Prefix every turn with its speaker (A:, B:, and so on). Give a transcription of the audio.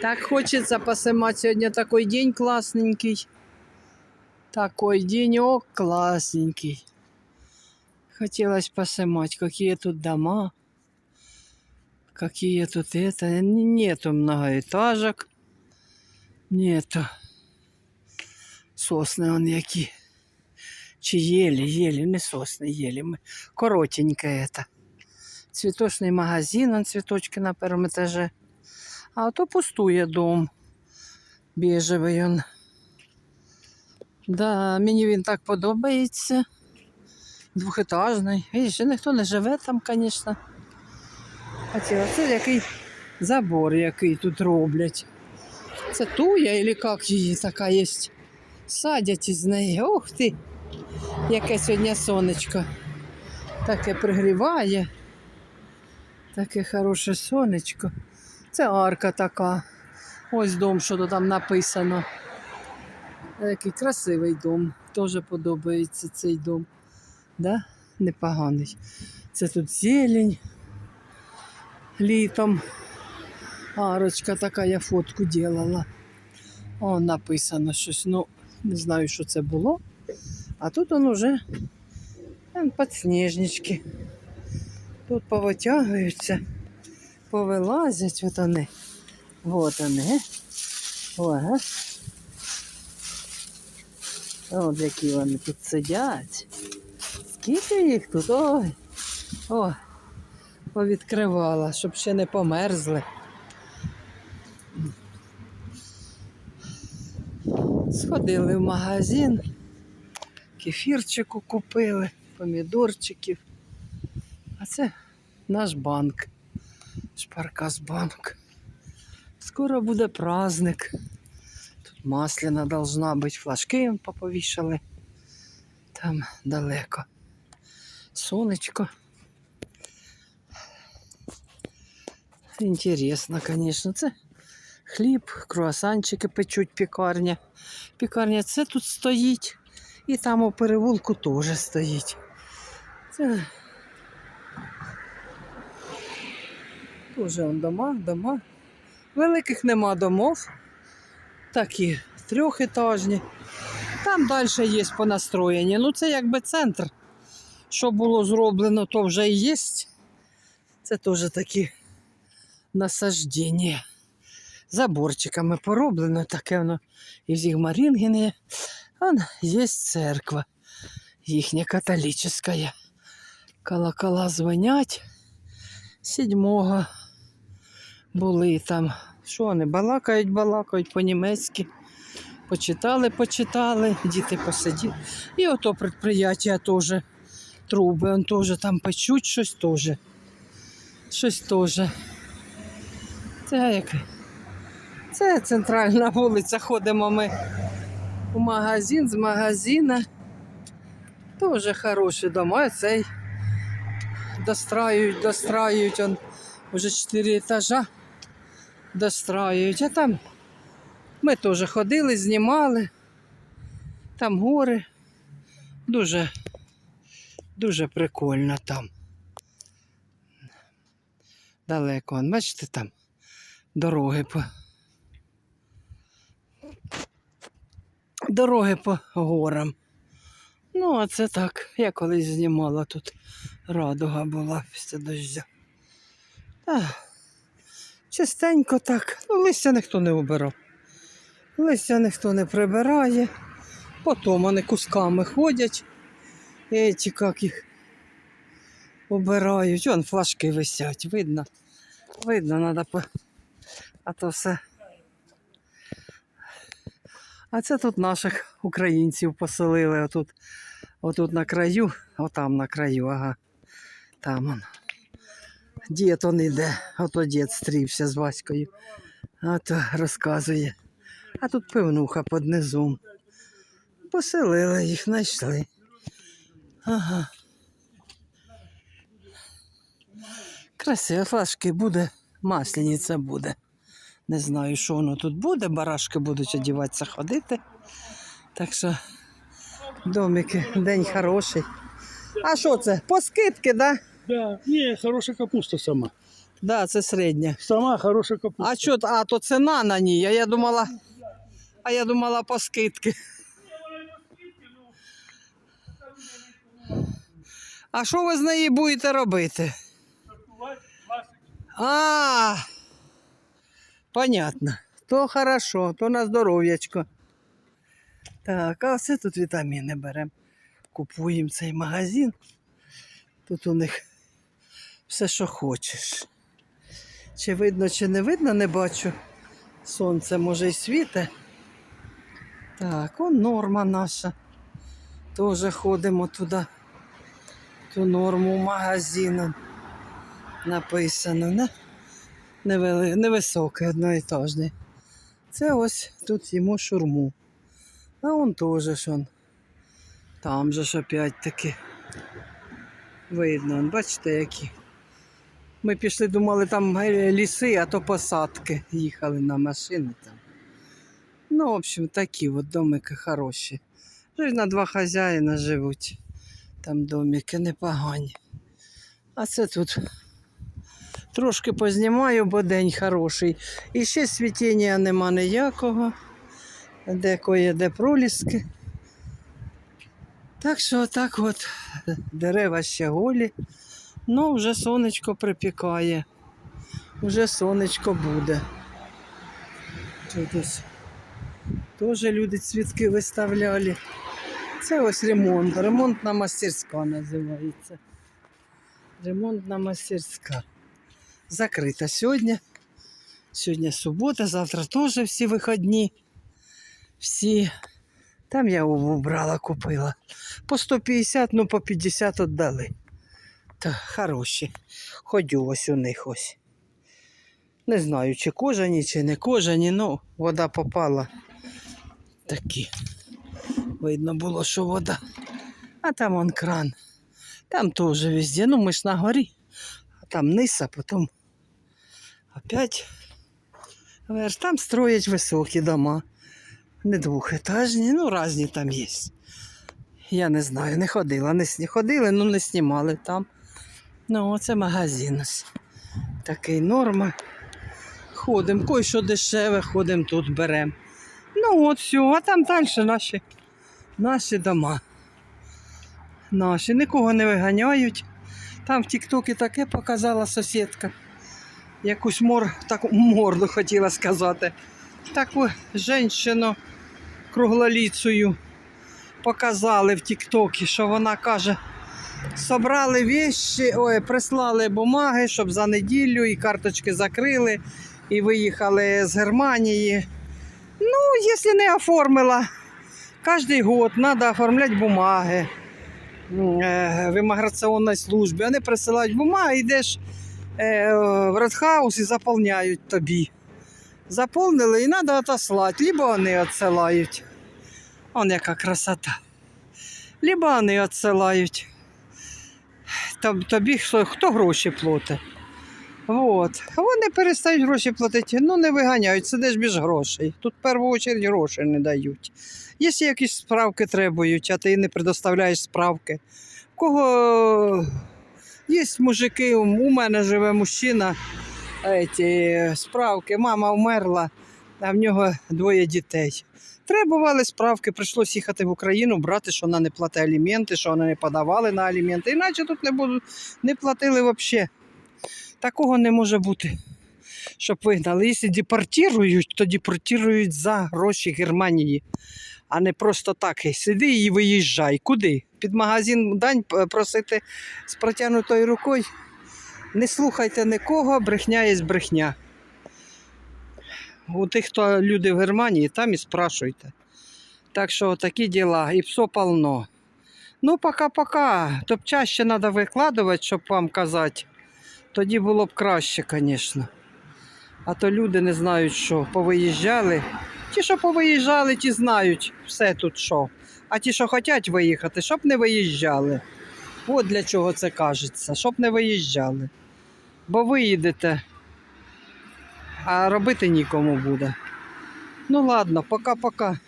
A: Так хочеться посимати сьогодні такий день класненький. Такой денек классненький. Хотелось посымать, какие тут дома, какие тут это. Нету многоэтажек, нету. Сосны он які. Чи ели, ели, не сосны, ели. Мы. Коротенько это. Цветочный магазин, он цветочки на первом этаже. А то пустує дом. Біжевий он. Да, мені він так подобається. Двохетажний. Ще ніхто не живе там, звісно. Хотіла. Це який забор, який тут роблять. Це туя, или як її така є. Садять із неї. Ух ти! Яке сьогодні сонечко. Таке пригріває. Таке хороше сонечко. Це арка така. Ось дом, що там написано. Який красивий дом. Теж подобається цей дом. Да? Непоганий. Це тут зелень. Літом. Арочка така, я фотку делала. О, написано щось. Ну, не знаю, що це було. А тут он уже підсніжнички. Тут повитягуються, повилазять. От вони. Вот вони. Ага. От які вони тут сидять. Скільки їх тут? Ой. О, повідкривала, щоб ще не померзли. Сходили в магазин, кефірчику купили, помідорчиків. А це наш банк. Шпаркасбанк. Скоро буде праздник. Тут масляна должна бути, флажки поповішали. Там далеко. Сонечко. Інтересно, звісно. Це хліб, круасанчики печуть, пікарня. Пікарня це тут стоїть. І там у переулку теж стоїть. Це Тоже он дома, дома. Великих нема домов. Такі трьохетажні. Там далі є понастроєні. Ну, це якби центр. Що було зроблено, то вже і є. Це теж такі насаждення. Заборчиками пороблено, таке воно і в Зігмарінгені. Вон є церква їхня католическая. Колокола дзвонять. Сідьмого були там. Що вони балакають, балакають по-німецьки. Почитали, почитали, діти посиділи. І ото предприятия теж труби, он теж там печуть щось теж. Щось теж. Це як? Це центральна вулиця. Ходимо ми у магазин з магазина. Теж хороші дома. А Цей достраюють, достраюють. Он уже чотири етажа достраюють. А там ми теж ходили, знімали. Там гори. Дуже, дуже прикольно там. Далеко. Бачите, там дороги по. Дороги по горам. Ну, а це так. Я колись знімала тут. Радуга була після дождя. Та, чистенько так. Ну, листя ніхто не убирав. Листя ніхто не прибирає. Потім вони кусками ходять. І ті, як їх убирають. Вон флажки висять, видно. Видно, треба по... А то все. А це тут наших українців поселили. Отут, отут на краю, отам на краю, ага. Там он. Дід он іде, ото дід стрівся з Ваською. А то розказує. А тут пивнуха під низом. Поселили їх, знайшли. Ага. Красиво, флажки буде, масляниця буде. Не знаю, що воно тут буде. Барашки будуть одіватися ходити. Так що домики, день хороший. А що це? По скидки, так? Да?
B: Да, не, хорошая капуста сама.
A: Да, це середня.
B: Сама хороша капуста.
A: А що, а то ціна на ній, а я думала, а я думала по скидки. А що ви з неї будете робити? А, понятно. То хорошо, то на здоров'ячко. Так, а все тут вітаміни беремо. Купуємо цей магазин. Тут у них все, що хочеш. Чи видно, чи не видно, не бачу. Сонце може й світе. Так, он норма наша. Теж ходимо туди. Ту норму магазину написано, не? Невели... Невисокий, одноетажний. Це ось тут йому шурму. А он теж он. Там же ж опять таки. Видно, бачите, які. Ми пішли, думали, там е, ліси, а то посадки. Їхали на машини там. Ну, в общем, такі от домики хороші. Вже на два хазяїна живуть. Там домики непогані. А це тут трошки познімаю, бо день хороший. І ще світіння нема ніякого. Де кое де проліски. Так що так от дерева ще голі. Ну, вже сонечко припікає. Вже сонечко буде. Теж люди цвітки виставляли. Це ось ремонт. Ремонтна мастерська називається. Ремонтна мастерська. Закрита сьогодні. Сьогодні субота, завтра теж всі вихідні. Всі. Там я ову брала, купила. По 150, ну по 50 віддали. Та хороші. Ходю ось у них ось. Не знаю, чи кожані, чи не кожані, ну, вода попала. Такі. Видно було, що вода. А там он кран. Там теж везде. Ну, ми ж на горі. А там низ, а потім опять вверх. Там строять високі дома. Не двохетажні, ну різні там є. Я не знаю, не ходила, не ходили, ну не знімали там. Ну, оце магазин. Такий норма. Ходимо, кой що дешеве, ходимо тут беремо. Ну от все, а там далі наші, наші дома. Наші, нікого не виганяють. Там в Тіктокі таке показала сусідка. Якусь мор, таку морду хотіла сказати. Таку жінку круглоліцею показали в Тіктокі, що вона каже, собрали вещи, ой, прислали бумаги, щоб за неділю і карточки закрили, і виїхали з Германії. Ну, якщо не оформила, кожен год треба оформляти бумаги е, в імміграційній службі. Вони присилають бумаги, йдеш е, в Редхаус і заповняють тобі. Заповнили і треба отослати, либо вони відсилають. Он яка красота. Либо вони відсилають. Тоб- Тобі хто, гроші платить. От. А вони перестають гроші платити, ну не виганяють, сидиш без грошей. Тут в першу чергу гроші не дають. Якщо якісь справки требують, а ти не предоставляєш справки. В кого є мужики, у мене живе мужчина, еті, справки, мама вмерла, а в нього двоє дітей. Требували справки, прийшлося їхати в Україну, брати, що вона не платить аліменти, що вони не подавали на аліменти. Іначе тут не, будуть, не платили взагалі. Такого не може бути, щоб вигнали. Якщо депортують, то депортують за гроші Германії, а не просто так. Сиди і виїжджай. Куди? Під магазин дань просити з протягнутою рукою. Не слухайте нікого, брехня є брехня. У тих, хто люди в Германії, там і спрашуйте. Так що такі діла, і все полно. Ну, пока-пока. Тобто чаще треба викладувати, щоб вам казати. Тоді було б краще, звісно. А то люди не знають, що повиїжджали. Ті, що повиїжджали, ті знають все тут що. А ті, що хочуть виїхати, щоб не виїжджали. От для чого це кажеться, щоб не виїжджали. Бо виїдете, а робити нікому буде. Ну ладно, пока-пока.